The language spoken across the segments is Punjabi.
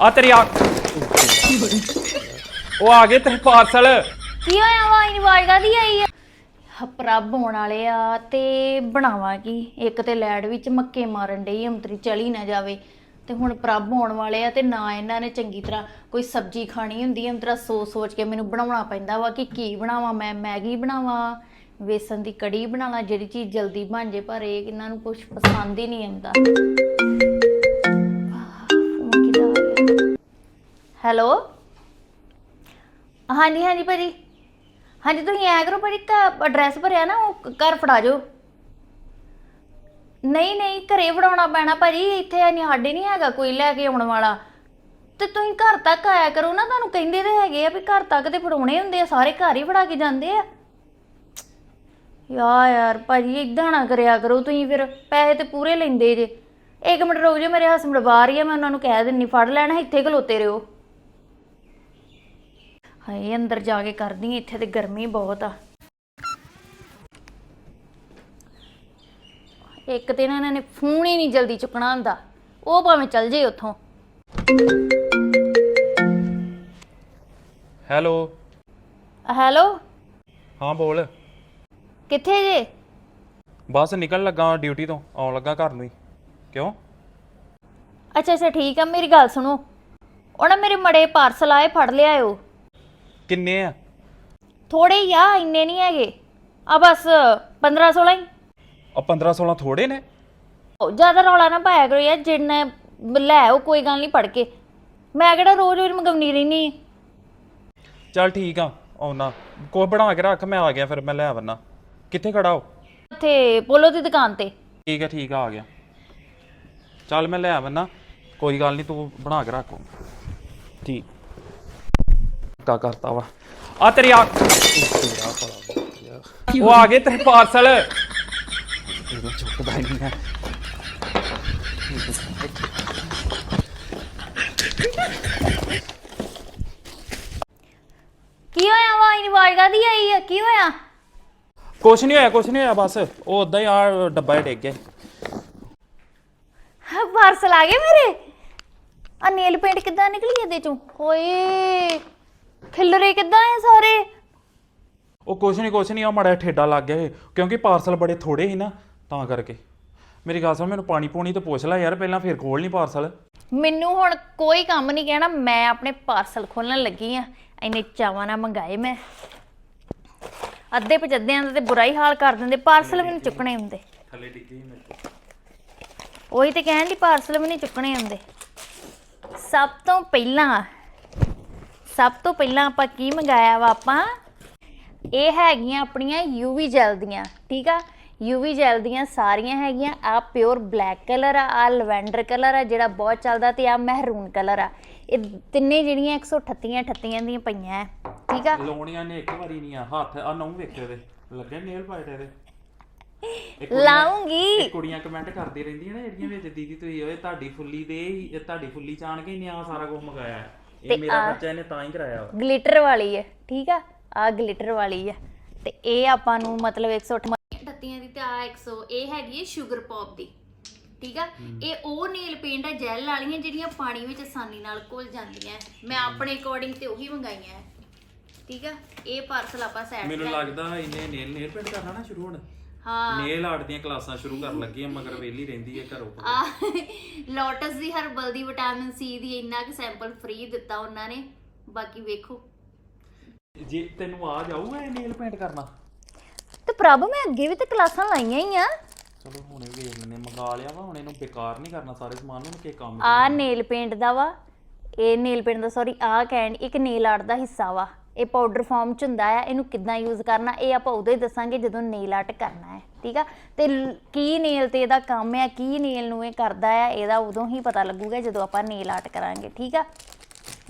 ਆ ਤੇਰੀ ਆ ਉਹ ਆ ਗਏ ਤੇਰੇ ਪਾਰਸਲ। ਕੀ ਹੋਇਆ ਵਾ? ਇਨੀ ਆਵਾਜ਼ ਕਾਦੀ ਆਈ ਆ? ਪ੍ਰਭ ਹੋਣ ਵਾਲੇ ਆ ਤੇ ਬਣਾਵਾਂ ਕੀ? ਇੱਕ ਤੇ ਲੈਡ ਵਿੱਚ ਮੱਕੇ ਮਾਰਨ ਡਈ ਅੰਤਰੀ ਚਲੀ ਨਾ ਜਾਵੇ। ਤੇ ਹੁਣ ਪ੍ਰਭ ਹੋਣ ਵਾਲੇ ਆ ਤੇ ਨਾ ਇਹਨਾਂ ਨੇ ਚੰਗੀ ਤਰ੍ਹਾਂ ਕੋਈ ਸਬਜ਼ੀ ਖਾਣੀ ਹੁੰਦੀ ਹੈ ਅੰਤਰਾ ਸੋਚ ਸੋਚ ਕੇ ਮੈਨੂੰ ਬਣਾਉਣਾ ਪੈਂਦਾ ਵਾ ਕਿ ਕੀ ਬਣਾਵਾਂ? ਮੈਂ ਮੈਗੀ ਬਣਾਵਾਂ, ਵੇਸਣ ਦੀ ਕੜੀ ਬਣਾ ਲਾਂ, ਜਿਹੜੀ ਚੀਜ਼ ਜਲਦੀ ਬਣ ਜੇ, ਪਰ ਇਹ ਇਹਨਾਂ ਨੂੰ ਕੁਝ ਪਸੰਦ ਹੀ ਨਹੀਂ ਆਉਂਦਾ। ਹੈਲੋ? ਹਾਂਜੀ ਹਾਂਜੀ ਭਾਜੀ। ਹਾਂਜੀ, ਤੁਸੀਂ ਐ ਕਰੋ ਭਾਜੀ ਐਡਰੈਸ ਭਰਿਆ ਨਾ, ਉਹ ਘਰ ਫੜਾ ਜਾਓ ਨਹੀਂ ਨਹੀਂ, ਘਰੇ ਫੜਾਉਣਾ ਪੈਣਾ ਭਾਜੀ, ਇੱਥੇ ਨਹੀਂ ਸਾਡੇ ਨਹੀਂ ਹੈਗਾ ਕੋਈ ਲੈ ਕੇ ਆਉਣ ਵਾਲਾ। ਤੇ ਤੁਸੀਂ ਘਰ ਤੱਕ ਆਇਆ ਕਰੋ ਨਾ, ਤੁਹਾਨੂੰ ਕਹਿੰਦੇ ਤੇ ਹੈਗੇ ਆ ਵੀ ਘਰ ਤੱਕ ਤੇ ਫੜਾਉਣੇ ਹੁੰਦੇ ਆ, ਸਾਰੇ ਘਰ ਹੀ ਫੜਾ ਕੇ ਜਾਂਦੇ ਆ। ਯਾ ਯਾਰ ਭਾਜੀ ਇਦਾਂ ਨਾ ਕਰਿਆ ਕਰੋ ਤੁਸੀਂ ਫਿਰ, ਪੈਸੇ ਤੇ ਪੂਰੇ ਲੈਂਦੇ ਜੇ। ਇੱਕ ਮਿੰਟ ਰੁਕ ਜਾਓ, ਮੇਰੇ ਹਸਬੰਡ ਬਾਹਰ ਹੀ ਆ, ਮੈਂ ਉਹਨਾਂ ਨੂੰ ਕਹਿ ਦਿੰਨੀ, ਫੜ ਲੈਣਾ, ਇੱਥੇ ਖਲੋਤੇ ਰਹੋ। ਹਾਏ ਅੰਦਰ ਜਾ ਕੇ ਕਰਦੀ ਹਾਂ, ਇੱਥੇ ਤੇ ਗਰਮੀ ਬਹੁਤ ਆ। ਇੱਕ ਤੇ ਨਾ ਇਹਨਾਂ ਨੇ ਫੋਨ ਹੀ ਨਹੀਂ ਜਲਦੀ ਚੁੱਕਣਾ ਹੁੰਦਾ। ਉਹ ਭਾਵੇਂ ਚੱਲ ਜੇ ਉੱਥੋਂ। ਹੈਲੋ। ਹੈਲੋ? ਹਾਂ ਬੋਲ। ਕਿੱਥੇ ਜੇ? ਬਸ ਨਿਕਲ ਲੱਗਾ ਡਿਊਟੀ ਤੋਂ। ਆਉਣ ਲੱਗਾ ਘਰ ਨੂੰ ਹੀ। ਕਿਉਂ? ਅੱਛਾ ਅੱਛਾ ਠੀਕ ਆ। ਮੇਰੀ ਗੱਲ ਸੁਣੋ। ਉਹ ਨਾ ਮੇਰੇ ਮੜੇ ਪਾਰਸਲ ਆਏ ਫੜ ਲਿਆਇਓ। ਕਿੰਨੇ ਆ? ਥੋੜੇ ਹੀ ਆ ਇੰਨੇ ਨਹੀਂ ਹੈਗੇ। ਆ ਬਸ 15 16 ਹੀ। ਆ 15 16 ਥੋੜੇ ਨੇ? ਉਹ ਜ਼ਿਆਦਾ ਰੌਲਾ ਨਾ ਪਾਇਆ ਕਰੋ ਯਾਰ ਜਿੰਨਾ ਲੈ ਆਓ ਕੋਈ ਗੱਲ ਨਹੀਂ ਪੜ ਕੇ ਮੈਂ ਕਿਹੜਾ ਰੋਜ਼ ਰੋਜ਼ ਮੰਗਵਨੀ ਰਹਿਨੀ ਚੱਲ ਠੀਕ ਆ ਆਉਣਾ ਕੋਈ ਬਣਾ ਕੇ ਰੱਖ ਮੈਂ ਆ ਗਿਆ ਫਿਰ ਮੈਂ ਲੈ ਆਵਣਾ ਕਿੱਥੇ ਖੜਾ ਹੋ ਉੱਥੇ ਪੋਲੋ ਦੀ ਦੁਕਾਨ ਤੇ। ਠੀਕ ਹੈ ਠੀਕ ਆ ਆ ਗਿਆ। ਚੱਲ ਮੈਂ ਲੈ ਆਵਣਾ ਕੋਈ ਗੱਲ ਨਹੀਂ ਤੂੰ ਬਣਾ ਕੇ ਰੱਖ। ਠੀਕ। ਕਾ ਕਰਤਾ ਵਾ। ਆ ਤੇਰੀ ਆ ਉਹ ਆ ਗਏ ਤੇਰੇ ਪਾਰਸਲ। ਇਹਨੂੰ ਚੁੱਕਦਾ ਹੀ ਨਹੀਂ ਹੈ। ਕੀ ਹੋਇਆ ਵਾ? ਇਨੀ ਆਵਾਜ਼ ਕਾਦੀ ਆਈ ਆ? ਕੀ ਹੋਇਆ? ਕੁਛ ਨਹੀਂ ਹੋਇਆ ਕੁਛ ਨਹੀਂ ਹੋਇਆ ਬਸ। ਉਹ ਉਦਾਂ ਹੀ ਆ ਡੱਬਾ ਹੀ ਡਿੱਗ ਗਿਆ। ਪਾਰਸਲ ਆ ਗਏ ਮੇਰੇ? ਆ ਨੇਲ ਪੇਂਟ ਕਿੱਦਾਂ ਨਿਕਲੀ ਇਹਦੇ ਚੋਂ? ਓਏ! ਖਿਲਰੇ ਕਿੱਦਾਂ ਆ ਸਾਰੇ? ਉਹ ਕੁਛ ਨਹੀਂ ਕੁਛ ਨਹੀਂ ਆ ਮੜਾ ਠੇਡਾ ਲੱਗ ਗਿਆ ਕਿਉਂਕਿ ਪਾਰਸਲ ਬੜੇ ਥੋੜੇ ਸੀ ਨਾ ਤਾਂ ਕਰਕੇ। ਮੇਰੀ ਗੱਲ ਸੁਣ ਮੈਨੂੰ ਪਾਣੀ ਪੂਣੀ ਤੇ ਪੁੱਛ ਲੈ ਯਾਰ ਪਹਿਲਾਂ ਫੇਰ ਖੋਲ ਨਹੀਂ ਪਾਰਸਲ। ਮੈਨੂੰ ਹੁਣ ਕੋਈ ਕੰਮ ਨਹੀਂ ਕਹਿਣਾ ਮੈਂ ਆਪਣੇ ਪਾਰਸਲ ਖੋਲਣ ਲੱਗੀ ਆ। ਇੰਨੇ ਚਾਵਾਂ ਨਾਲ ਮੰਗਾਏ ਮੈਂ। ਅੱਧੇ ਪਜੱਦਿਆਂ ਦਾ ਤੇ ਬੁਰਾ ਹੀ ਹਾਲ ਕਰ ਦਿੰਦੇ ਪਾਰਸਲ ਵੀ ਨਹੀਂ ਚੁੱਕਣੇ ਹੁੰਦੇ। ਥੱਲੇ ਡਿੱਗੀ ਮੇਰੇ ਉਹੀ ਤੇ ਕਹਿਣ ਦੀ ਪਾਰਸਲ ਵੀ ਨਹੀਂ ਚੁੱਕਣੇ ਹੁੰਦੇ। ਸਭ ਤੋਂ ਪਹਿਲਾਂ ਸਭ ਤੋਂ ਪਹਿਲਾਂ ਆਪਾਂ ਕੀ ਮੰਗਾਇਆ ਵਾ ਆਪਾਂ? ਇਹ ਹੈਗੀਆਂ ਆਪਣੀਆਂ ਯੂਵੀ ਜੈਲ ਦੀਆਂ ਠੀਕ ਆ? ਯੂਵੀ ਜੈਲ ਦੀਆਂ ਸਾਰੀਆਂ ਹੈਗੀਆਂ ਆ ਪਿਓਰ ਬਲੈਕ ਕਲਰ ਆ ਆ ਲਵੈਂਡਰ ਕਲਰ ਆ ਜਿਹੜਾ ਬਹੁਤ ਚੱਲਦਾ ਤੇ ਆ ਮਹਿਰੂਨ ਕਲਰ ਆ। ਇਹ ਤਿੰਨੇ ਜਿਹੜੀਆਂ 138 38 ਦੀਆਂ ਪਈਆਂ ਠੀਕ ਆ? ਲੋਣੀਆਂ ਨੇ ਇੱਕ ਵਾਰੀ ਨਹੀਂ ਆ ਹੱਥ ਆ ਨਹੁੰ ਵੇਖੇ ਦੇ ਲੱਗੇ ਨੇਲ ਪਾਇਟ ਇਹਦੇ? ਲਾਉਂਗੀ। ਕੁੜੀਆਂ ਕਮੈਂਟ ਕਰਦੀ ਰਹਿੰਦੀਆਂ ਨੇ ਜਿਹੜੀਆਂ ਵਿੱਚ ਦੀਦੀ ਤੁਸੀਂ ਓਏ ਤੁਹਾਡੀ ਫੁੱਲੀ ਦੇ ਤੁਹਾਡੀ ਫੁੱਲੀ ਚਾਣ ਕੇ ਨੇ ਆ ਸਾਰਾ ਕੁਝ ਮੰਗਾਇਆ ਹੈ। ਇਹ ਮੇਰਾ ਬੱਚਾ ਇਹਨੇ ਤਾਂ ਹੀ ਕਰਾਇਆ ਵਾ। ਗਲਿਟਰ ਵਾਲੀ ਹੈ ਠੀਕ ਆ? ਆ ਗਲਿਟਰ ਵਾਲੀ ਹੈ। ਤੇ ਇਹ ਆਪਾਂ ਨੂੰ ਮਤਲਬ 108 ਟੱਤੀਆਂ ਦੀ ਤੇ ਆ 100 ਇਹ ਹੈਗੀ ਹੈ ਸ਼ੂਗਰ ਪੌਪ ਦੀ ਠੀਕ ਆ? ਇਹ ਉਹ ਨੇਲ ਪੇਂਟ ਆ ਜੈਲ ਵਾਲੀਆਂ ਜਿਹੜੀਆਂ ਪਾਣੀ ਵਿੱਚ ਆਸਾਨੀ ਨਾਲ ਘੁਲ ਜਾਂਦੀਆਂ। ਮੈਂ ਆਪਣੇ ਅਕੋਰਡਿੰਗ ਤੇ ਉਹੀ ਮੰਗਾਈਆਂ। ਹੈ ਠੀਕ ਆ? ਇਹ ਪਾਰਸਲ ਆਪਾਂ ਸਾਈਡ ਮੈਨੂੰ ਲੱਗਦਾ ਇਹਨੇ ਨੇਲ ਨੇਲ ਪੇਂਟ ਕਰਨਾ ਨਾ ਸ਼ੁਰੂ ਹੁਣ। ਹਾਂ। ਨੇਲ ਆਰਟ ਦੀਆਂ ਕਲਾਸਾਂ ਸ਼ੁਰੂ ਕਰਨ ਲੱਗੀ ਆ ਮਗਰ ਵੇਲੀ ਰਹਿੰਦੀ ਹੈ ਘਰੋਂ ਆ ਲੋਟਸ ਦੀ ਹਰਬਲ ਦੀ ਵਿਟਾਮਿਨ ਸੀ ਦੀ ਇੰਨਾ ਕੁ ਸੈਂਪਲ ਫ੍ਰੀ ਦਿੱਤਾ ਉਹਨਾਂ ਨੇ ਬਾਕੀ ਵੇਖੋ। ਜੇ ਤੈਨੂੰ ਆ ਜਾਊਗਾ ਇਹ ਨੇਲ ਪੇਂਟ ਕਰਨਾ? ਤੇ ਪ੍ਰਭ ਮੈਂ ਅੱਗੇ ਵੀ ਤੇ ਕਲਾਸਾਂ ਲਾਈਆਂ ਹੀ ਆ। ਚਲੋ ਹੁਣੇ ਵੇਖ ਲੈਨੇ ਮੰਗਾ ਲਿਆ ਵਾ ਹੁਣ ਇਹਨੂੰ ਬੇਕਾਰ ਨਹੀਂ ਕਰਨਾ ਸਾਰੇ ਸਮਾਨ ਨੂੰ ਕਿ ਕੰਮ ਆ ਨੇਲ ਪੇਂਟ ਦਾ ਵਾ ਇਹ ਨੇਲ ਪੇਂਟ ਦਾ ਸੌਰੀ ਆ ਕੈਂਡ ਇੱਕ ਨੇਲ ਆਰਟ ਦਾ ਹਿੱਸਾ ਵਾ। ਇਹ ਪਾਊਡਰ ਫਾਰਮ ਚ ਹੁੰਦਾ ਆ ਇਹਨੂੰ ਕਿੱਦਾਂ ਯੂਜ਼ ਕਰਨਾ ਇਹ ਆਪਾਂ ਉਦੋਂ ਹੀ ਦੱਸਾਂਗੇ ਜਦੋਂ ਨੇਲ ਆਰਟ ਕਰਨਾ ਹੈ ਠੀਕ ਆ? ਤੇ ਕੀ ਨੇਲ ਤੇ ਇਹਦਾ ਕੰਮ ਹੈ ਕੀ ਨੇਲ ਨੂੰ ਇਹ ਕਰਦਾ ਆ ਇਹਦਾ ਉਦੋਂ ਹੀ ਪਤਾ ਲੱਗੂਗਾ ਜਦੋਂ ਆਪਾਂ ਨੇਲ ਆਰਟ ਕਰਾਂਗੇ ਠੀਕ ਆ?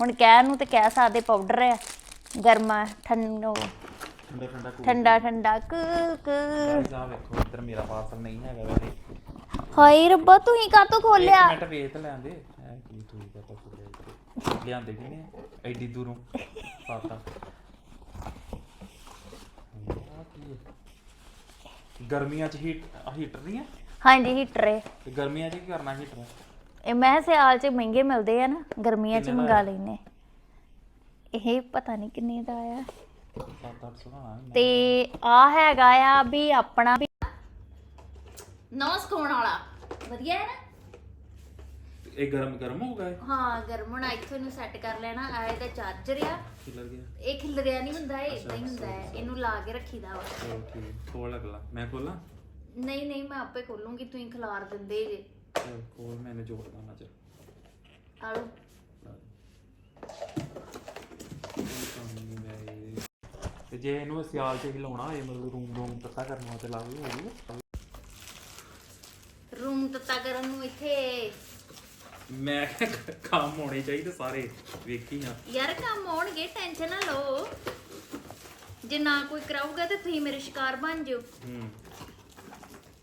ਹੁਣ ਕਹਿਣ ਨੂੰ ਤੇ ਕਹਿ ਸਕਦੇ ਪਾਊਡਰ ਹੈ ਗਰਮਾ ਠੰਡੋ ਠੰਡਾ ਠੰਡਾ ਕੂਲ ਠੰਡਾ ਠੰਡਾ ਕੂਲ ਕੂਲ ਆ ਵੇਖੋ ਇੱਧਰ ਮੇਰਾ ਪਾਰਸਲ ਨਹੀਂ ਹੈਗਾ ਵੈਸੇ। ਹਾਏ ਰੱਬਾ ਤੂੰ ਹੀ ਕਾਤੋਂ ਖੋਲਿਆ ਮਿੰਟ ਵੇਖ ਲੈਂਦੇ ਐ ਕੀ ਤੂੰ ਕੁੜਿਆ ਇੱਥੇ ਲਿਆਂਦੇ ਕਿ ਨੇ ਐਡੀ ਦੂਰੋਂ। ਪਾਤਾ। ਕੀ? ਗਰਮੀਆਂ ਚ ਹੀਟ ਹੀਟਰ ਨਹੀਂ ਹੈ? ਹਾਂਜੀ ਹੀਟਰ ਹੈ। ਤੇ ਗਰਮੀਆਂ ਚ ਕੀ ਕਰਨਾ ਹੀਟਰ ਇਹ ਮੈਂ ਸਿਆਲ 'ਚ ਮਹਿੰਗੇ ਮਿਲਦੇ ਆ ਨਾ ਗਰਮੀਆਂ 'ਚ ਕਿੰਨੇ ਦਾ ਮੰਗਾ? ਲੈਨੇ ਇਹ ਪਤਾ ਨਹੀਂ ਕਿੰਨੇ ਦਾ ਆ 7-800 ਦਾ ਤੇ ਆ ਹੈਗਾ ਆ ਵੀ ਆਪਣਾ ਵੀ ਨੌ ਸਕਾਉਣ ਵਾਲਾ। ਵਧੀਆ ਹੈ ਨਾ? ਇਹ ਗਰਮ ਗਰਮ ਹੋ ਗਿਆ ਹਾਂ ਗਰਮ ਹੋਣਾ ਇੱਥੋਂ ਨੂੰ ਸੈੱਟ ਕਰ ਲੈਣਾ ਆ ਇਹਦਾ ਚਾਰਜਰ ਆ। ਖਿਲਰ ਗਿਆ। ਇਹ ਖਿਲਰਿਆ ਨਹੀਂ ਹੁੰਦਾ ਇਹ ਇਦਾਂ ਹੀ ਹੁੰਦਾ ਹੈ ਇਹਨੂੰ ਲਾ ਕੇ ਰੱਖੀਦਾ ਵਾ। ਚਲੋ ਠੀਕ ਖੋਲ ਅਗਲਾ। ਮੈਂ ਖੋਲਾਂ? ਨਹੀਂ ਨਹੀਂ ਮੈਂ ਆਪੇ ਖੋਲੂੰਗੀ ਤੁਸੀਂ ਖਿਲਾਰ ਦਿੰਦੇ ਜੇ। ਚਲ ਖੋਲ ਮੈਨੂੰ ਜੋੜਦਾ ਨਜ਼ਰ ਆਲੋ। ਤੇ ਜੇ ਇਹਨੂੰ ਸਿਆਲ 'ਚ ਹਿਲਾਉਣਾ ਹੋਏ ਮਤਲਬ ਰੂਮ ਰੂਮ ਤੱਤਾ ਕਰਨ ਵਾਸਤੇ ਲਾ ਲਓ ਰੂਮ ਤੱਤਾ ਕਰਨ ਨੂੰ ਇੱਥੇ ਮੈਂ ਕਿਹਾ ਕੰਮ ਹੋਣੇ ਚਾਹੀਦੇ ਸਾਰੇ ਵੇਖੀ ਆ। ਯਾਰ ਕੰਮ ਆਉਣਗੇ ਟੈਨਸ਼ਨ ਨਾ ਲਓ। ਜੇ ਨਾ ਕੋਈ ਕਰਾਊਗਾ ਤੇ ਤੁਸੀਂ ਮੇਰੇ ਸ਼ਿਕਾਰ ਬਣ ਜਿਓ। ਹੂੰ।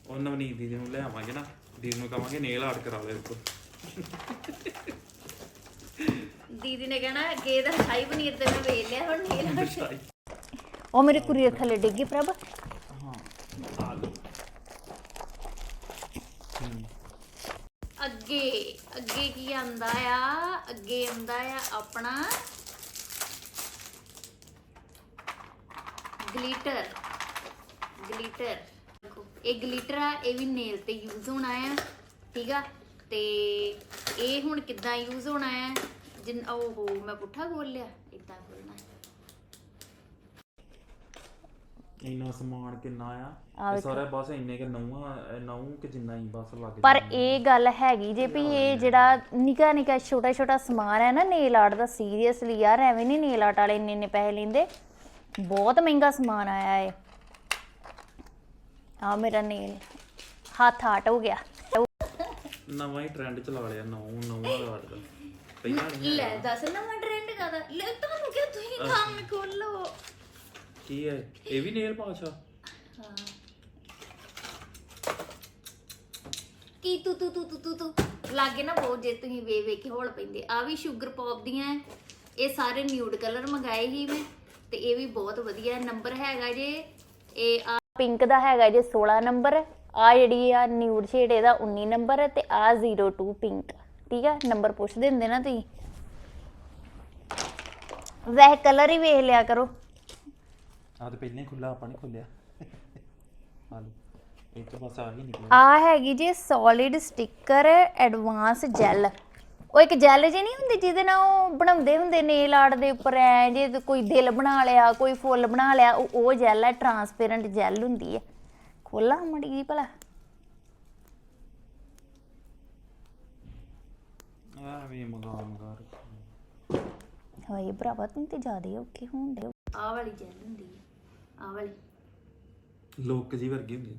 ਉਹ ਨਵਨੀਤ ਦੀਦੀ ਨੂੰ ਲੈ ਆਵਾਂਗੇ ਨਾ ਦੀਦੀ ਨੂੰ ਕਵਾਂਗੇ ਨੇਲ ਆਰਟ ਕਰਾ ਲੈ ਕੋ ਦੀਦੀ ਨੇ ਕਹਿਣਾ ਅੱਗੇ ਦਾ ਸ਼ਾਹੀ ਪਨੀਰ ਤੇ ਮੈਂ ਵੇਚ ਲਿਆ ਹੁਣ ਨੀਲ ਉਹ ਮੇਰੇ ਕੁਰੀਅਰ ਥੱਲੇ ਡਿੱਗੀ ਪ੍ਰਭ ਹਾਂ ਆ ਲਓ ਹੂੰ ਅੱਗੇ ਅੱਗੇ ਕੀ ਆਂਦਾ ਆ? ਅੱਗੇ ਆਂਦਾ ਆ ਆਪਣਾ ਗਲੀਟਰ। ਗਲਿਟਰ। ਇਹ ਗਲੀਟਰ ਆ, ਇਹ ਵੀ ਨੇਲ ਤੇ ਯੂਜ਼ ਹੋਣਾ ਆ, ਠੀਕ ਆ? ਤੇ ਇਹ ਹੁਣ ਕਿੱਦਾਂ ਯੂਜ਼ ਹੋਣਾ ਆ? ਜਿਨ, ਓਹੋ, ਮੈਂ ਪੁੱਠਾ ਖੋਲ ਲਿਆ? ਇਦਾਂ ਖੋਲਣਾ ਇੰਨਾ ਸਮਾਨ ਕਿੰਨਾ ਆ? ਇਹ ਸਾਰਾ ਬਸ ਇੰਨੇ ਕਿ ਨੌਂ ਨੌਂ ਕਿ ਜਿੰਨਾ ਹੀ ਬਸ ਲੱਗ ਪਰ। ਇਹ ਗੱਲ ਹੈਗੀ ਜੇ ਵੀ ਇਹ ਜਿਹੜਾ ਨਿਕਾ ਨਿਕਾ ਛੋਟਾ ਛੋਟਾ ਸਮਾਨ ਹੈ ਨਾ ਨੇਲ ਆਰਟ ਦਾ ਸੀਰੀਅਸਲੀ ਯਾਰ ਐਵੇਂ ਨਹੀਂ ਨੇਲ ਆਰਟ ਵਾਲੇ ਇੰਨੇ ਇੰਨੇ ਪੈਸੇ ਲੈਂਦੇ। ਬਹੁਤ ਮਹਿੰਗਾ ਸਮਾਨ ਆਇਆ ਹੈ ਆ ਮੇਰਾ ਨੇਲ ਹੱਥ ਆਟ ਹੋ ਗਿਆ। ਨਵਾਂ ਹੀ ਟ੍ਰੈਂਡ ਚਲਾ ਲਿਆ ਨੌਂ ਨੌਂ ਦਾ ਆਰਟ ਦਾ। ਪਹਿਲਾਂ ਲੈ ਦੱਸ ਨਵਾਂ ਟ੍ਰੈਂਡ ਕਾਦਾ ਲੈ ਤੁਹਾਨੂੰ ਕਿਹਾ ਤੁਸੀਂ ਕੰਮ ਖੋਲੋ ਕੀ ਹੈ? ਇਹ ਵੀ ਨੇਲ ਪਾਸ਼ਾ ਕੀ ਤੂੰ ਤੂੰ ਤੂੰ ਤੂੰ ਤੂੰ ਤੂੰ? ਲਾਗੇ ਨਾ ਬਹੁਤ ਜੇ ਤੁਸੀਂ ਵੇ ਵੇ ਕੇ ਹੋਲ ਪੈਂਦੇ। ਆ ਵੀ ਸ਼ੂਗਰ ਪੌਪ ਦੀਆਂ ਐ। ਇਹ ਸਾਰੇ ਨਿਊਡ ਕਲਰ ਮੰਗਾਏ ਹੀ ਮੈਂ। ਤੇ ਇਹ ਵੀ ਬਹੁਤ ਵਧੀਆ ਨੰਬਰ ਹੈਗਾ ਜੇ। ਇਹ ਆ ਪਿੰਕ ਦਾ ਹੈਗਾ ਜੇ 16 ਨੰਬਰ ਆ ਜਿਹੜੀ ਆ ਨਿਊਡ ਸ਼ੇਡ ਇਹਦਾ 19 ਨੰਬਰ ਹੈ ਤੇ ਆ 02 ਪਿੰਕ ਠੀਕ ਆ? ਨੰਬਰ ਪੁੱਛਦੇ ਹੁੰਦੇ ਨਾ ਤੁਸੀਂ। ਵੈਸੇ ਕਲਰ ਹੀ ਵੇਖ ਲਿਆ ਕਰੋ। ਆ ਤੇ ਪਹਿਲਾਂ ਹੀ ਖੁੱਲਾ ਆਪਾਂ ਨਹੀਂ ਖੋਲਿਆ ਆ ਲਓ ਇਹ ਤਾਂ ਬਸ ਆ ਹੀ ਨਿਕਲਿਆ। ਆ ਹੈਗੀ ਜੀ ਸੋਲਿਡ ਸਟicker ਐਡਵਾਂਸ ਜੈਲ ਉਹ ਇੱਕ ਜੈਲ ਜੇ ਨਹੀਂ ਹੁੰਦੀ ਜਿਹਦੇ ਨਾਲ ਉਹ ਬਣਾਉਂਦੇ ਹੁੰਦੇ ਨੇਲ ਆਰਟ ਦੇ ਉੱਪਰ ਐ ਜੇ ਕੋਈ ਦਿਲ ਬਣਾ ਲਿਆ ਕੋਈ ਫੁੱਲ ਬਣਾ ਲਿਆ ਉਹ ਉਹ ਜੈਲ ਹੈ ਟਰਾਂਸਪੇਰੈਂਟ ਜੈਲ ਹੁੰਦੀ ਹੈ। ਖੋਲਾ ਮੜੀ ਜੀ ਭਲਾ। ਆ ਵੀ ਮਗਾ ਮਗਾ ਰੱਖਿਆ। ਹਾਏ ਭਰਾਵਾ ਤੂੰ ਤੇ ਜ਼ਿਆਦਾ ਔਖੇ ਹੁੰਦੇ ਆ ਵਾਲੀ ਜੈਲ ਹੁੰਦੀ ਹੈ। ਆ ਵਾਲੀ। ਲੋਕ ਜੀ ਵਰਗੀ ਹੁੰਦੀ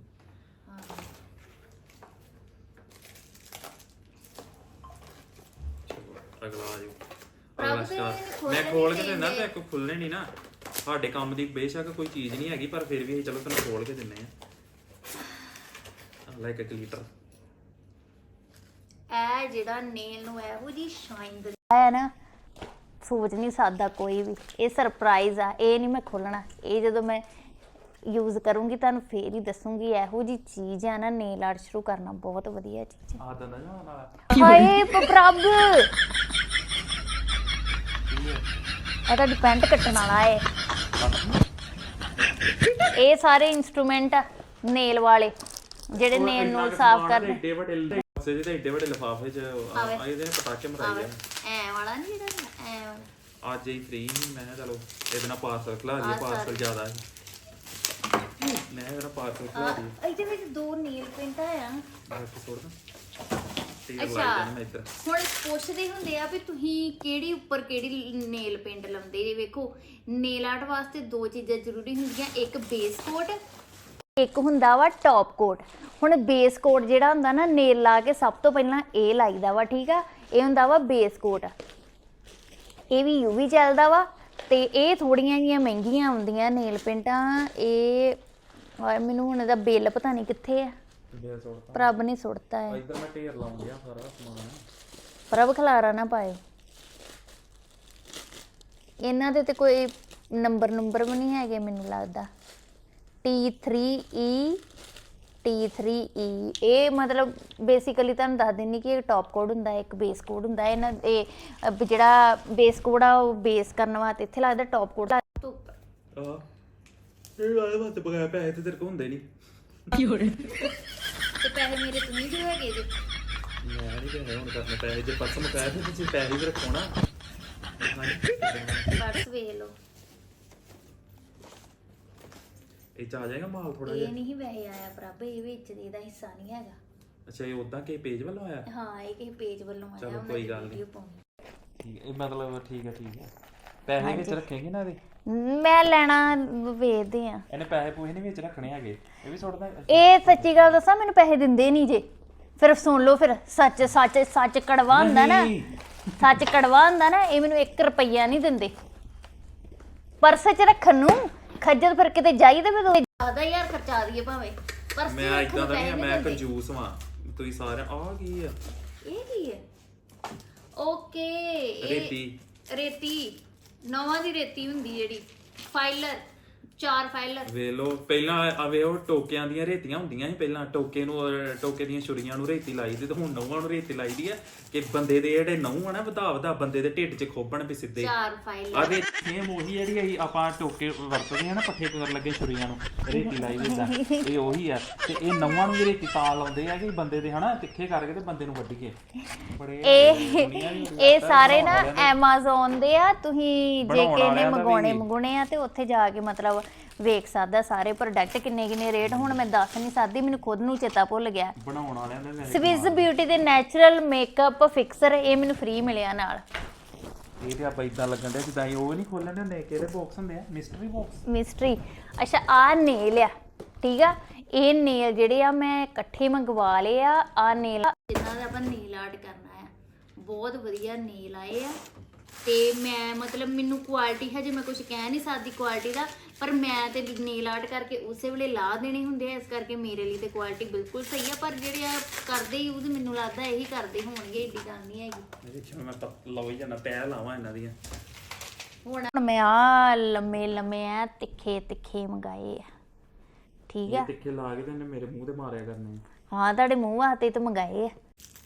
ਅਗਲਾ ਆ ਜਾਓ ਅਗਲਾ ਤੇ ਸਟਾਰ। ਖੋਲ੍ਹਣੇ ਮੈਂ ਖੋਲ ਕੇ ਦਿੰਦਾ ਤੇ ਇੱਕ ਖੁੱਲਣੇ ਨਹੀਂ ਨਾ। ਸਾਡੇ ਕੰਮ ਦੀ ਬੇਸ਼ੱਕ ਕੋਈ ਚੀਜ਼ ਨਹੀਂ ਹੈਗੀ ਪਰ ਫਿਰ ਵੀ ਅਸੀਂ ਚਲੋ ਤੈਨੂੰ ਖੋਲ ਕੇ ਦਿੰਨੇ ਆ। ਲਾਈਕ ਇੱਕ ਲੀਟਰ ਇਹ ਜਿਹੜਾ ਨੇਲ ਨੂੰ ਇਹੋ ਜੀ ਸ਼ਾਈਨ ਦਿੰਦਾ ਹੈ ਨਾ ਸੋਚ ਨਹੀਂ ਸਕਦਾ ਕੋਈ ਵੀ। ਇਹ ਸਰਪ੍ਰਾਈਜ਼ ਆ ਇਹ ਨਹੀਂ ਮੈਂ ਖੋਲਣਾ ਇਹ ਜਦੋਂ ਮੈਂ ਯੂਜ਼ ਕਰੂੰਗੀ ਤੁਹਾਨੂੰ ਫੇਰ ਹੀ ਦੱਸੂੰਗੀ। ਇਹੋ ਜੀ ਚੀਜ਼ ਆ ਨਾ ਨੇਲ ਆਰਟ ਸ਼ੁਰੂ ਕਰਨਾ ਬਹੁਤ ਵਧੀਆ ਚੀਜ਼ ਆ। ਦੰਦਾ ਨਾ ਨਾਲ। ਹੈ ਹਾਏ ਪ੍ਰਭ! ਇਹ ਤਾਂ ਡਿਪੈਂਡ ਕੱਟਣ ਵਾਲਾ ਏ। ਇਹ ਸਾਰੇ ਇਨਸਟਰੂਮੈਂਟ ਆ ਨੇਲ ਵਾਲੇ ਜਿਹੜੇ ਨੇਲ ਨੂੰ ਸਾਫ਼ ਕਰਦੇ। ਏਡੇ ਵੱਡੇ ਲਿਫਾਫੇ ਜਿਹੇ ਤੇ ਏਡੇ ਵੱਡੇ ਲਿਫਾਫੇ ਚ ਆ ਆਵੇ। ਆ ਇਹਦੇ ਨੇ ਪਟਾਕੇ ਮਰਾਏ ਆ। ਐ ਵਾਲਾ ਨਹੀਂ ਜਿਹੜਾ ਐ ਵਾਲਾ? ਅੱਜ ਹੀ ਫ੍ਰੀ ਨਹੀਂ ਮੈਂ ਕਿਹਾ ਚਲੋ ਇਹਦੇ ਨਾਲ ਪਾਰਸਲ ਖਲਾ ਲਈਏ ਪਾਰਸਲ ਜ਼ਿਆਦਾ ਹੈ। ਮੈਂ ਇਹਦਾ ਪਾਰਸਲ ਖਲਾ ਦਈਏ ਇਹਦੇ ਵਿੱਚ ਦੋ ਨੇਲ ਪੇਂਟ ਆ। ਦਾਂ ਤੇ ਅੱਛਾ। ਲਾਈ ਜਾਣਾ ਮੈਂ ਇੱਧਰ ਹੁਣ ਪੁੱਛਦੇ ਹੁੰਦੇ ਆ ਵੀ ਤੁਸੀਂ ਕਿਹੜੀ ਉੱਪਰ ਕਿਹੜੀ ਨੇਲ ਪੇਂਟ ਲਾਉਂਦੇ ਜੇ ਵੇਖੋ ਨੇਲ ਆਰਟ ਵਾਸਤੇ ਦੋ ਚੀਜ਼ਾਂ ਜ਼ਰੂਰੀ ਹੁੰਦੀਆਂ ਇੱਕ ਬੇਸ ਕੋਟ ਇੱਕ ਹੁੰਦਾ ਵਾ ਟੌਪ ਕੋਟ ਹੁਣ ਬੇਸ ਕੋਟ ਜਿਹੜਾ ਹੁੰਦਾ ਨਾ ਨੇਲ ਲਾ ਕੇ ਸਭ ਤੋਂ ਪਹਿਲਾਂ ਇਹ ਲਾਈਦਾ ਵਾ ਠੀਕ ਆ? ਇਹ ਹੁੰਦਾ ਵਾ ਬੇਸ ਕੋਟ ਇਹ ਵੀ ਯੂਵੀ ਚੱਲਦਾ ਵਾ ਤੇ ਇਹ ਥੋੜੀਆਂ ਜੀਆਂ ਮਹਿੰਗੀਆਂ ਆਉਂਦੀਆਂ ਨੇਲ ਪੇਂਟਾਂ ਇਹ ਹਾਏ ਮੈਨੂੰ ਹੁਣ ਇਹਦਾ ਬਿੱਲ ਪਤਾ ਨਹੀਂ ਕਿੱਥੇ ਆ। ਪ੍ਰਭ ਨੇ ਸੁੱਟਤਾ ਹੈ ਇੱਧਰ ਮੈਂ ਢੇਰ ਲਾਉਂ ਗਿਆ ਸਾਰਾ ਸਮਾਨ। ਪ੍ਰਭ ਖਲਾਰਾ ਨਾ ਪਾਏ ਇਹਨਾਂ ਦੇ ਤੇ ਕੋਈ ਨੰਬਰ ਨੰਬਰ ਵੀ ਨਹੀਂ ਹੈਗੇ ਮੈਨੂੰ ਲੱਗਦਾ। T3E T3E ਇਹ ਮਤਲਬ ਬੇਸਿਕਲੀ ਤੁਹਾਨੂੰ ਦੱਸ ਦਿੰਨੀ ਕਿ ਇਹ ਟੌਪ ਕੋਡ ਹੁੰਦਾ ਹੈ, ਇੱਕ ਬੇਸ ਕੋਡ ਹੁੰਦਾ। ਹੈ ਇਹਨਾਂ ਇਹ ਅ, ਬ- ਜਿਹੜਾ ਬੇਸ ਕੋਡ ਆ ਉਹ ਬੇਸ ਕਰਨ ਵਾਸਤੇ ਇੱਥੇ ਲੱਗਦਾ ਟੌਪ ਕੋਡ ਆ ਇਹ ਵਾਲੇ ਵਾਸਤੇ ਬਗਾਇਆ ਪੈਸੇ ਤੇ ਤੇਰੇ ਕੋਲ ਹੁੰਦੇ ਨਹੀਂ ਤੇ ਪੈਸੇ ਮੇਰੇ ਤੁਸੀਂ ਜੋ ਹੈਗੇ ਜੀ। ਮੈਂ ਨਹੀਂ ਪੈਸੇ ਹੁਣ ਕਰਨੇ ਪੈਸੇ। ਜੇ ਪਰਸ ਮੁਕਾਇਆ ਤੇ ਤੁਸੀਂ ਪੈਸੇ ਵੀ ਰੱਖੋ ਨਾ। ਪਰਸ ਵੇਖ ਲਓ। ਇਹ ਚ ਆ ਜਾਏਗਾ ਮਾਲ ਥੋੜਾ ਇਹ ਜਿਹਾ? ਨਹੀਂ ਵੈਸੇ ਆਇਆ ਪ੍ਰਭ ਇਹ ਵਿੱਚ ਦੇ ਇਹਦਾ ਹਿੱਸਾ ਨਹੀਂ ਹੈਗਾ। ਅੱਛਾ ਇਹ ਉਦਾਂ ਕਿ ਪੇਜ ਵੱਲੋਂ ਆਇਆ? ਹਾਂ ਇਹ ਕਿਸੇ ਪੇਜ ਵੱਲੋਂ ਆਇਆ ਚਲੋ, ਕੋਈ ਗੱਲ ਨੀ। ਵੀਡੀਓ ਪਾਉਣੀ ਠੀਕ ਇਹ ਮਤਲਬ ਠੀਕ ਹੈ ਠੀਕ ਹੈ। ਪੈਸੇ ਵਿੱਚ ਰੱਖੇਗੀ ਨਾ ਇਹਦੇ? ਮੈਂ ਲੈਣਾ ਵੇਚਦੇ ਆ। ਇਹਨੇ ਪੈਸੇ ਪੂਸੇ ਨਹੀਂ ਵਿੱਚ ਰੱਖਣੇ ਹੈਗੇ ਇਹ ਵੀ ਸੁੱਟਦਾ ਇਹ ਸੱਚੀ ਗੱਲ ਦੱਸਾਂ ਮੈਨੂੰ ਪੈਸੇ ਦਿੰਦੇ ਨਹੀਂ ਜੇ। ਫਿਰ ਸੁਣ ਲਓ ਫਿਰ ਸੱਚ ਸੱਚ ਸੱਚ ਕੜਵਾ ਹੁੰਦਾ ਨਾ। ਨਹੀਂ। ਸੱਚ ਕੜਵਾ ਹੁੰਦਾ ਨਾ ਇਹ ਮੈਨੂੰ 1 ਰੁਪਈਆ ਨਹੀਂ ਦਿੰਦੇ। ਪਰਸ 'ਚ ਰੱਖਣ ਨੂੰ। ਖੱਜਲ ਫਿਰ ਕਿਤੇ ਜਾਈਦੇ ਫਿਰ ਜ਼ਿਆਦਾ ਯਾਰ ਖਰਚਾ ਦਈਏ ਭਾਵੇਂ। ਪਰਸ 'ਚ ਮੈਂ ਰੱਖਣ ਇਦਾਂ ਦਾ ਨਹੀਂ ਆ, ਪੈਸੇ ਮੈਂ ਦਿੰਦੇ। ਕੰਜੂਸ ਵਾਂ। ਤੁਸੀਂ ਸਾਰੇ ਆ ਕੀ ਆ? ਇਹ ਕੀ ਹੈ ਓਕੇ ਰੇਤੀ। ਰੇਤੀ। ਨਵਾਂ ਦੀ ਰੇਤੀ ਹੁੰਦੀ ਜਿਹੜੀ। ਫਾਈਲਰ। ਚਾਰ ਫਾਈਲਰ ਵੇ ਲੋ ਪਹਿਲਾਂ ਆਵੇ ਉਹ ਟੋਕਿਆਂ ਦੀਆਂ ਰੇਤੀਆਂ ਹੁੰਦੀਆਂ ਸੀ ਪਹਿਲਾਂ ਟੋਕੇ ਨੂੰ ਅਹ, ਟੋਕੇ ਦੀਆਂ ਛੁਰੀਆਂ ਨੂੰ ਰੇਤੀ ਲਾਈ ਦੀ ਤੇ ਹੁਣ ਨੌਵਾਂ ਨੂੰ ਰੇਤੀ ਲਾਈ ਦੀ ਆ ਕਿ ਬੰਦੇ ਦੇ ਜਿਹੜੇ ਨਹੁੰ ਆ ਨਾ ਵਧਾ ਵਧਾ ਬੰਦੇ ਦੇ ਢਿੱਡ 'ਚ ਖੋਬਣ ਵੀ ਸਿੱਧੇ। ਚਾਰ ਫਾਈਲਰ ਆ ਦੇ ਸੇਮ ਉਹੀ ਜਿਹੜੀ ਅਸੀਂ ਆਪਾਂ ਟੋਕੇ ਵਰਤਦੇ ਆ ਨਾ ਪੱਠੇ ਕਰਨ ਲੱਗੇ ਛੁਰੀਆਂ ਨੂੰ ਰੇਤੀ ਲਾਈ ਦੀ ਏਦਾਂ। ਇਹ ਉਹੀ ਆ। ਤੇ ਇਹ ਨੌਵਾਂ ਨੂੰ ਵੀ ਰੇਤੀ ਤਾਂ ਲਾਉਂਦੇ ਆ ਕਿ ਬੰਦੇ ਦੇ ਹਨਾ ਤਿੱਖੇ ਕਰਕੇ ਤੇ ਬੰਦੇ ਨੂੰ ਵੱਢੀਏ ਬੜੇ ਇਹ ਦੁਨੀਆ ਦੀ ਇਹ ਸਾਰੇ ਨਾ Amazon ਦੇ ਆ ਤੁਸੀਂ ਜੇ ਬਣਾਉਣ ਕਿਸੇ ਨੇ ਵਾਲਿਆਂ ਦਾ ਮੰਗਾਉਣੇ ਵੀ। ਮੰਗਾਉਣੇ ਆ ਤੇ ਉੱਥੇ ਜਾ ਕੇ ਮਤਲਬ ਵੇਖ ਸਕਦਾ ਸਾਰੇ ਪ੍ਰੋਡਕਟ ਕਿੰਨੇ ਕਿੰਨੇ ਰੇਟ ਹੁਣ ਮੈਂ ਦੱਸ ਨਹੀਂ ਸਕਦੀ ਮੈਨੂੰ ਖੁਦ ਨੂੰ ਚੇਤਾ ਭੁੱਲ ਗਿਆ। ਬਣਾਉਣ ਵਾਲਿਆਂ ਦੇ ਵੈਸੇ ਸਵਿਸ ਬਿਊਟੀ ਦੇ ਨੈਚੁਰਲ ਮੇਕਅਪ ਫਿਕਸਰ ਇਹ ਮੈਨੂੰ ਫ੍ਰੀ ਮਿਲਿਆ ਨਾਲ। ਇਹ ਤੇ ਆਪਾਂ ਇਦਾਂ ਲੱਗਣ ਦੇ ਜਿੱਦਾਂ ਅਸੀਂ ਉਹ ਨਹੀਂ ਖੋਲਣ ਦੇ ਹੁੰਦੇ ਕਿਹੜੇ ਬਾਕਸ ਹੁੰਦੇ ਆ? ਮਿਸਟਰੀ ਬਾਕਸ ਮਿਸਟਰੀ ਅੱਛਾ ਆ ਨੇਲ ਆ ਠੀਕ ਆ? ਇਹ ਨੇਲ ਜਿਹੜੇ ਆ ਮੈਂ ਇਕੱਠੇ ਮੰਗਵਾ ਲਏ ਆ ਆ। ਨੇਲ ਜਿਨ੍ਹਾਂ ਦਾ ਆਪਾਂ ਨੇਲ ਆਰਟ ਕਰਨਾ ਆ ਬਹੁਤ ਵਧੀਆ ਨੇਲ ਆਏ ਆ। ਤੇ ਮੈਂ ਮਤਲਬ ਮੈਨੂੰ ਕੁਆਲਿਟੀ ਹਜੇ ਮੈਂ ਕੁਝ ਕਹਿ ਨਹੀਂ ਸਕਦੀ ਕੁਆਲਿਟੀ ਦਾ ਪਰ ਮੈਂ ਤੇ ਨੇਲ ਆਰਟ ਕਰਕੇ ਉਸੇ ਵੇਲੇ ਲਾ ਦੇਣੇ ਹੁੰਦੇ ਆ ਇਸ ਕਰਕੇ ਮੇਰੇ ਲਈ ਤੇ ਕੁਆਲਿਟੀ ਬਿਲਕੁਲ ਸਹੀ ਆ ਪਰ ਜਿਹੜੇ ਆ ਕਰਦੇ ਯੂਜ਼ ਮੈਨੂੰ ਲੱਗਦਾ ਇਹੀ ਕਰਦੇ ਹੋਣਗੇ ਏਡੀ ਗੱਲ ਨਹੀਂ ਹੈਗੀ। ਦੇਖਿਓ ਮੈਂ ਤਾਂ ਲਓ ਹੀ ਜਾਣਾ ਤੈ ਲਾਵਾਂ ਇਹਨਾਂ ਦੀਆਂ। ਹੁਣ ਮੈਂ ਆ ਲੰਮੇ ਲੰਮੇ ਆ ਤਿੱਖੇ ਤਿੱਖੇ ਮੰਗਾਏ ਆ। ਠੀਕ ਆ? ਇਹ ਤਿੱਖੇ ਲਾ ਕੇ ਤੇ ਇਹਨੇ ਮੇਰੇ ਮੂੰਹ ਤੇ ਮਾਰਿਆ ਕਰਨੇ ਹਾਂ ਤੁਹਾਡੇ ਮੂੰਹ ਵਾਸਤੇ ਤਾਂ ਮੰਗਾਏ ਆ।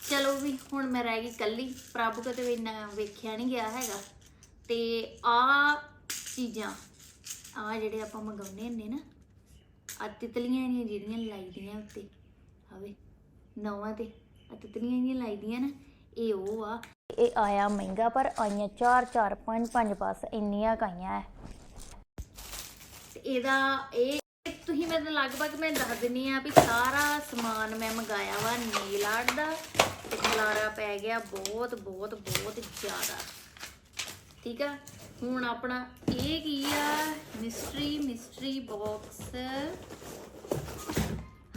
ਚਲੋ ਵੀ ਹੁਣ ਮੈਂ ਰਹਿ ਗਈ ਕੱਲੀ ਪ੍ਰਭ ਕਦੇ ਵੀ ਇੰਨਾ ਵੇਖਿਆ ਨਹੀਂ ਗਿਆ ਹੈਗਾ। ਤੇ ਆ ਚੀਜ਼ਾਂ ਆ ਜਿਹੜੇ ਆਪਾਂ ਮੰਗਾਉਂਦੇ ਹੁੰਦੇ ਨਾ ਆ ਤਿਤਲੀਆਂ ਦੀਆਂ ਜਿਹੜੀਆਂ ਲਾਈਦੀਆਂ ਉੱਤੇ ਆਵੇ ਨਵਾਂ ਤੇ ਆ ਤਿਤਲੀਆਂ ਦੀਆਂ ਲਾਈਦੀਆਂ ਨਾ ਇਹ ਉਹ ਆ। ਇਹ ਆਇਆ ਮਹਿੰਗਾ ਪਰ ਆਈਆਂ 4 4 5 5 ਬਸ ਇੰਨੀਆਂ ਕਾਈਆਂ ਐ। ਤੇ ਇਹਦਾ ਇਹ ਤੁਸੀਂ ਮੈਨੂੰ ਲਗਭਗ ਮੈਂ ਦੱਸ ਦਿੰਨੀ ਆ ਵੀ ਸਾਰਾ ਸਮਾਨ ਮੈਂ ਮੰਗਾਇਆ ਵਾ ਨੀਲ ਆਰਟ ਦਾ ਤੇ ਖਲਾਰਾ ਪੈ ਗਿਆ ਬਹੁਤ ਬਹੁਤ ਬਹੁਤ ਜ਼ਿਆਦਾ। ਠੀਕ ਆ? ਹੁਣ ਆਪਣਾ ਇਹ ਕੀ ਆ? ਮਿਸਟਰੀ ਮਿਸਟਰੀ ਬਾਕਸ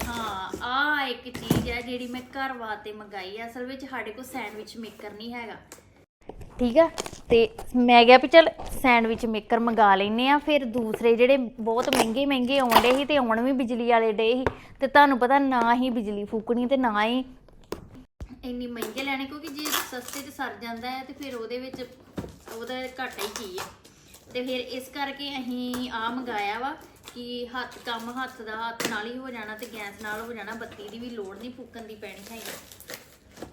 ਹਾਂ ਆ ਇੱਕ ਚੀਜ਼ ਹੈ ਜਿਹੜੀ ਮੈਂ ਘਰ ਵਾਸਤੇ ਮੰਗਾਈ ਆ। ਅਸਲ ਵਿੱਚ ਸਾਡੇ ਕੋਲ ਸੈਂਡਵਿਚ ਮੇਕਰ ਨਹੀਂ ਹੈਗਾ। ਠੀਕ ਆ? ਤੇ ਮੈਂ ਕਿਹਾ ਵੀ ਚਲ ਸੈਂਡਵਿਚ ਮੇਕਰ ਮੰਗਾ ਲੈਨੇ ਆ। ਫਿਰ ਦੂਸਰੇ ਜਿਹੜੇ ਬਹੁਤ ਮਹਿੰਗੇ ਮਹਿੰਗੇ ਆਉਂਦੇ ਸੀ ਤੇ ਆਉਣ ਵੀ ਬਿਜਲੀ ਵਾਲੇ ਡੇ ਸੀ ਤੇ ਤੁਹਾਨੂੰ ਪਤਾ ਨਾ ਹੀ ਬਿਜਲੀ ਫੂਕਣੀ ਤੇ ਨਾ ਹੀ ਇੰਨੀ ਮਹਿੰਗੇ ਲੈਣੇ, ਕਿਉਂਕਿ ਜੇ ਸਸਤੇ ਤੇ ਸਰ ਜਾਂਦਾ ਹੈ ਤੇ ਫਿਰ ਉਹਦੇ ਵਿੱਚ ਉਹਦਾ ਘਾਟਾ ਹੀ ਕੀ ਹੈ। ਤੇ ਫਿਰ ਇਸ ਕਰਕੇ ਅਸੀਂ ਆ ਮੰਗਾਇਆ ਵਾ ਕਿ ਹੱਥ, ਕੰਮ ਹੱਥ ਦਾ ਹੱਥ ਨਾਲ ਹੀ ਹੋ ਜਾਣਾ ਤੇ ਗੈਸ ਨਾਲ ਹੋ ਜਾਣਾ, ਬੱਤੀ ਦੀ ਵੀ ਲੋੜ ਨਹੀਂ ਫੂਕਣ ਦੀ ਪੈਣੀ ਹੈਗੀ।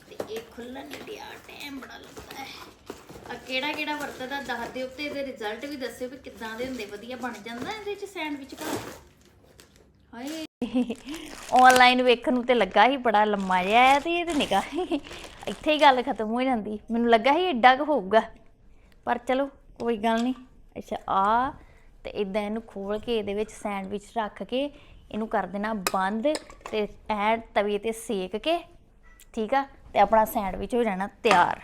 ਤੇ ਇਹ ਖੁੱਲਣ ਡਿਆ, ਟਾਈਮ ਬੜਾ ਲੱਗਦਾ ਹੈ। ਕਿਹੜਾ ਕਿਹੜਾ ਵਰਤਦਾ, ਦੱਸ ਦਿਓ ਤੇ ਇਹਦੇ ਰਿਜ਼ਲਟ ਵੀ ਦੱਸਿਓ ਵੀ ਕਿੱਦਾਂ ਦੇ ਹੁੰਦੇ, ਵਧੀਆ ਬਣ ਜਾਂਦਾ ਇਹਦੇ ਚ ਸੈਂਡਵਿਚ ਘਰ? ਹਾਏ। ਆਨਲਾਈਨ ਵੇਖਣ ਨੂੰ ਤੇ ਲੱਗਾ ਹੀ ਬੜਾ ਲੰਮਾ ਜਿਹਾ ਹੈ ਤੇ ਇਹ ਤੇ ਨਿਕਾ ਇੱਥੇ ਹੀ ਗੱਲ ਖਤਮ ਹੋ ਜਾਂਦੀ। ਮੈਨੂੰ ਲੱਗਾ ਸੀ ਏਡਾ ਕੁ ਹੋਊਗਾ। ਪਰ ਚਲੋ, ਕੋਈ ਗੱਲ ਨਹੀਂ ਅੱਛਾ, ਆ ਤੇ ਇਦਾਂ ਇਹਨੂੰ ਖੋਲ ਕੇ ਇਹਦੇ ਵਿੱਚ ਸੈਂਡਵਿਚ ਰੱਖ ਕੇ ਇਹਨੂੰ ਕਰ ਦੇਣਾ ਬੰਦ ਤੇ ਐ ਤਵੇ ਤੇ ਸੇਕ ਕੇ, ਠੀਕ ਆ? ਤੇ ਆਪਣਾ ਸੈਂਡਵਿਚ ਹੋ ਜਾਣਾ ਤਿਆਰ।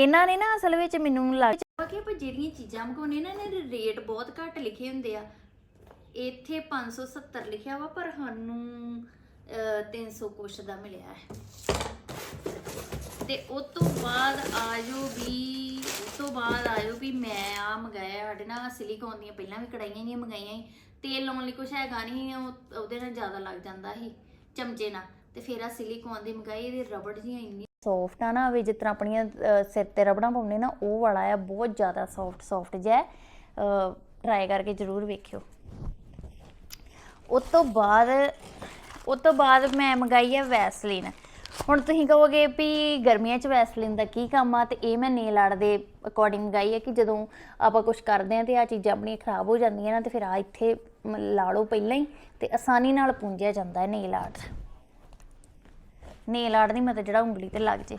ਇਹਨਾਂ ਨੇ ਨਾ ਅਸਲ ਵਿੱਚ ਮੈਨੂੰ ਲੱਗਦਾ ਕਿ ਆਪਾਂ ਜਿਹੜੀਆਂ ਚੀਜ਼ਾਂ ਮੰਗਾਉਣੇ ਨਾ, ਇਹਨਾਂ ਦੇ ਰੇਟ ਬਹੁਤ ਘੱਟ ਲਿਖੇ ਹੁੰਦੇ ਆ। ਇੱਥੇ 570 ਲਿਖਿਆ ਵਾ, ਪਰ ਸਾਨੂੰ 300 ਕੁਛ ਦਾ ਮਿਲਿਆ ਹੈ। ਤੇ ਉਸ ਤੋਂ ਬਾਅਦ ਆਜੋ ਵੀ ਉਸ ਤੋਂ ਬਾਅਦ ਆਜੋ ਵੀ ਮੈਂ ਆ ਮੰਗਾਇਆ ਸਾਡੇ ਨਾਲ ਸਿਲੀਕੋਨ ਦੀਆਂ ਪਹਿਲਾਂ ਵੀ ਕੜਾਈਆਂ ਨਹੀਂ ਮੰਗਾਈਆਂ ਸੀ। ਤੇਲ ਲਾਉਣ ਲਈ ਕੁਛ ਹੈਗਾ ਨਹੀਂ ਉਹਦੇ ਨਾਲ ਜ਼ਿਆਦਾ ਲੱਗ ਜਾਂਦਾ ਸੀ, ਚਮਚੇ ਨਾਲ। ਤੇ ਫਿਰ ਆ ਸਿਲੀਕੋਨ ਦੀ ਮੰਗਾਈ, ਇਹਦੇ ਰਬੜ ਜੀਆਂ ਇੰਨੀ ਸੌਫਟ ਆ ਨਾ, ਵੀ ਜਿਸ ਤਰ੍ਹਾਂ ਆਪਣੀਆਂ ਸਿਰ ਤੇ ਰਬੜਾਂ ਪਾਉਂਦੇ ਨਾ, ਉਹ ਵਾਲਾ ਆ, ਬਹੁਤ ਜ਼ਿਆਦਾ ਸੌਫਟ ਸੌਫਟ ਜਿਹਾ ਟਰਾਈ ਕਰਕੇ ਜ਼ਰੂਰ ਵੇਖਿਓ। ਉਸ ਤੋਂ ਬਾਅਦ ਉਸ ਤੋਂ ਬਾਅਦ ਮੈਂ ਮੰਗਾਈ ਆ ਵੈਸਲੀਨ। ਹੁਣ ਤੁਸੀਂ ਕਹੋਗੇ ਵੀ ਗਰਮੀਆਂ 'ਚ ਵੈਸਲੀਨ ਦਾ ਕੀ ਕੰਮ ਆ, ਤੇ ਇਹ ਮੈਂ ਨੇਲ ਆਰਟ ਦੇ ਅਕੋਰਡਿੰਗ ਮੰਗਾਈ ਹੈ ਕਿ ਜਦੋਂ ਆਪਾਂ ਕੁਝ ਕਰਦੇ ਆ ਤੇ ਆ ਚੀਜ਼ਾਂ ਆਪਣੀਆਂ ਖਰਾਬ ਹੋ ਜਾਂਦੀਆਂ ਨਾ, ਤੇ ਫਿਰ ਆ ਇੱਥੇ ਮ- ਲਾ ਲਓ ਪਹਿਲਾਂ ਹੀ, ਤੇ ਆਸਾਨੀ ਨਾਲ ਪੂੰਝਿਆ ਜਾਂਦਾ ਹੈ ਨੇਲ ਆਰਟ। ਨੇਲ ਆਰਟ ਨਹੀਂ ਮਤਲਬ ਜਿਹੜਾ ਉਂਗਲੀ ਤੇ ਲੱਗ ਜੇ।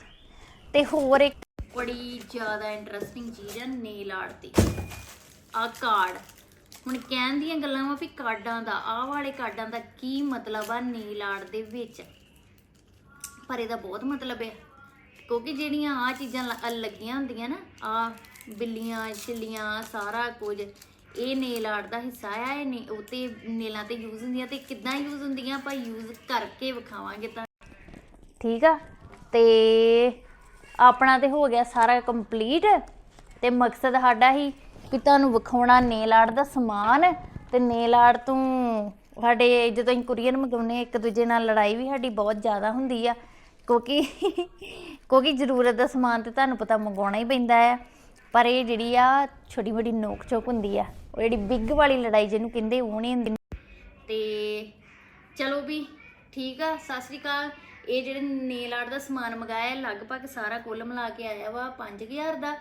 ਤੇ ਹੋਰ ਇੱਕ ਬੜੀ ਜ਼ਿਆਦਾ ਇੰਟਰਸਟਿੰਗ ਚੀਜ਼ ਹੈ ਨੇਲ ਆਰਟ ਦੀ। ਆ ਕਾਰਡ। ਹੁਣ ਕਹਿਣ ਦੀਆਂ ਗੱਲਾਂ ਵਾ ਵੀ ਕਾਰਡਾਂ ਦਾ, ਆਹ ਵਾਲੇ ਕਾਰਡਾਂ ਦਾ ਕੀ ਮਤਲਬ ਆ ਨੇਲ ਆਰਟ ਦੇ ਵਿੱਚ? ਪਰ ਇਹਦਾ ਬਹੁਤ ਮਤਲਬ ਹੈ ਕਿਉਂਕਿ ਜਿਹੜੀਆਂ ਆ ਚੀਜ਼ਾਂ ਲੱਗੀਆਂ ਹੁੰਦੀਆਂ ਨਾ ਆ ਬਿੱਲੀਆਂ, ਛਿੱਲੀਆਂ ਸਾਰਾ ਕੁਝ, ਇਹ ਨੇਲ ਆਰਟ ਦਾ ਹਿੱਸਾ ਆ, ਇਹ ਨੇ, ਉਹ ਤੇ ਨੇਲਾਂ ਤੇ ਯੂਜ਼ ਹੁੰਦੀਆਂ ਤੇ ਕਿੱਦਾਂ ਯੂਜ਼ ਹੁੰਦੀਆਂ ਆਪਾਂ ਯੂਜ਼ ਕਰਕੇ ਵਿਖਾਵਾਂਗੇ ਤਾਂ। ਠੀਕ ਆ? ਤੇ ਆਪਣਾ ਤੇ ਹੋ ਗਿਆ ਸਾਰਾ ਕੰਪਲੀਟ ਤੇ ਮਕਸਦ ਸਾਡਾ ਹੀ ਕਿ ਤੁਹਾਨੂੰ ਵਿਖਾਉਣਾ ਨੇਲ ਆਰਟ ਦਾ ਸਮਾਨ ਤੇ ਨੇਲ ਆਰਟ ਤੋਂ ਸਾਡੇ ਜਦੋਂ ਅਸੀਂ ਕੁਰੀਅਰ ਮੰਗਾਉਂਦੇ ਇੱਕ ਦੂਜੇ ਨਾਲ ਲੜਾਈ ਵੀ ਸਾਡੀ ਬਹੁਤ ਜ਼ਿਆਦਾ ਹੁੰਦੀ ਆ। ਕਿਉਂਕਿ ਕਿਉਂਕਿ ਜ਼ਰੂਰਤ ਦਾ ਸਮਾਨ ਤੇ ਤੁਹਾਨੂੰ ਪਤਾ ਮੰਗਾਉਣਾ ਹੀ ਪੈਂਦਾ ਆ। ਪਰ ਇਹ ਜਿਹੜੀ ਆ ਛੋਟੀ ਮੋਟੀ ਨੋਕ ਚੋਕ ਹੁੰਦੀ ਆ, ਉਹ ਜਿਹੜੀ ਬਿੱਗ ਵਾਲੀ ਲੜਾਈ ਜਿਹਨੂੰ ਕਹਿੰਦੇ ਉਹ ਨਹੀਂ ਹੁੰਦੀ। ਤੇ ਚਲੋ ਵੀ ਠੀਕ ਆ, ਸਤਿ ਸ੍ਰੀ ਅਕਾਲ। ਇਹ ਜਿਹੜੇ ਨੇਲ ਆਰਟ ਦਾ ਸਮਾਨ ਮੰਗਾਇਆ, ਲਗਭਗ ਸਾਰਾ ਕੁੱਲ ਮਿਲਾ ਕੇ ਆਇਆ ਵਾ 5000 ਦਾ।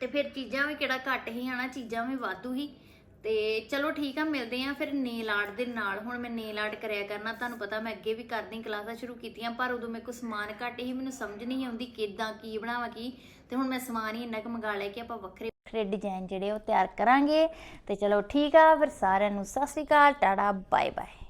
ਤੇ ਫਿਰ ਚੀਜ਼ਾਂ ਵੀ ਕਿਹੜਾ ਘੱਟ ਹੀ ਆਣਾ ਚੀਜ਼ਾਂ ਵੀ ਵਾਧੂ ਹੀ। ਤੇ ਚਲੋ ਠੀਕ ਆ, ਮਿਲਦੇ ਆ ਫਿਰ ਨੇਲ ਆਰਟ ਦੇ ਨਾਲ। ਹੁਣ ਮੈਂ ਨੇਲ ਆਰਟ ਕਰਿਆ ਕਰਨਾ, ਤੁਹਾਨੂੰ ਪਤਾ ਮੈਂ ਅੱਗੇ ਵੀ ਕਰਦੀ, ਕਲਾਸਾਂ ਸ਼ੁਰੂ ਕੀਤੀਆਂ, ਪਰ ਉਦੋਂ ਮੇਰੇ ਕੋਲ ਸਮਾਨ ਘੱਟ ਹੀ, ਮੈਨੂੰ ਸਮਝ ਨਹੀਂ ਆਉਂਦੀ ਕਿਦਾਂ, ਕੀ ਬਣਾਵਾਂ, ਕੀ। ਤੇ ਹੁਣ ਮੈਂ ਸਮਾਨ ਹੀ ਇੰਨਾ ਕੁ ਮੰਗਾ ਲਿਆ ਕਿ ਆਪਾਂ ਵੱਖਰੇ ਵੱਖਰੇ ਡਿਜ਼ਾਈਨ ਜਿਹੜੇ ਉਹ ਤਿਆਰ ਕਰਾਂਗੇ। ਤੇ ਚਲੋ ਠੀਕ ਆ, ਫਿਰ ਸਾਰਿਆਂ ਨੂੰ ਸਤਿ ਸ੍ਰੀ ਅਕਾਲ, ਟਾਟਾ ਬਾਏ ਬਾਏ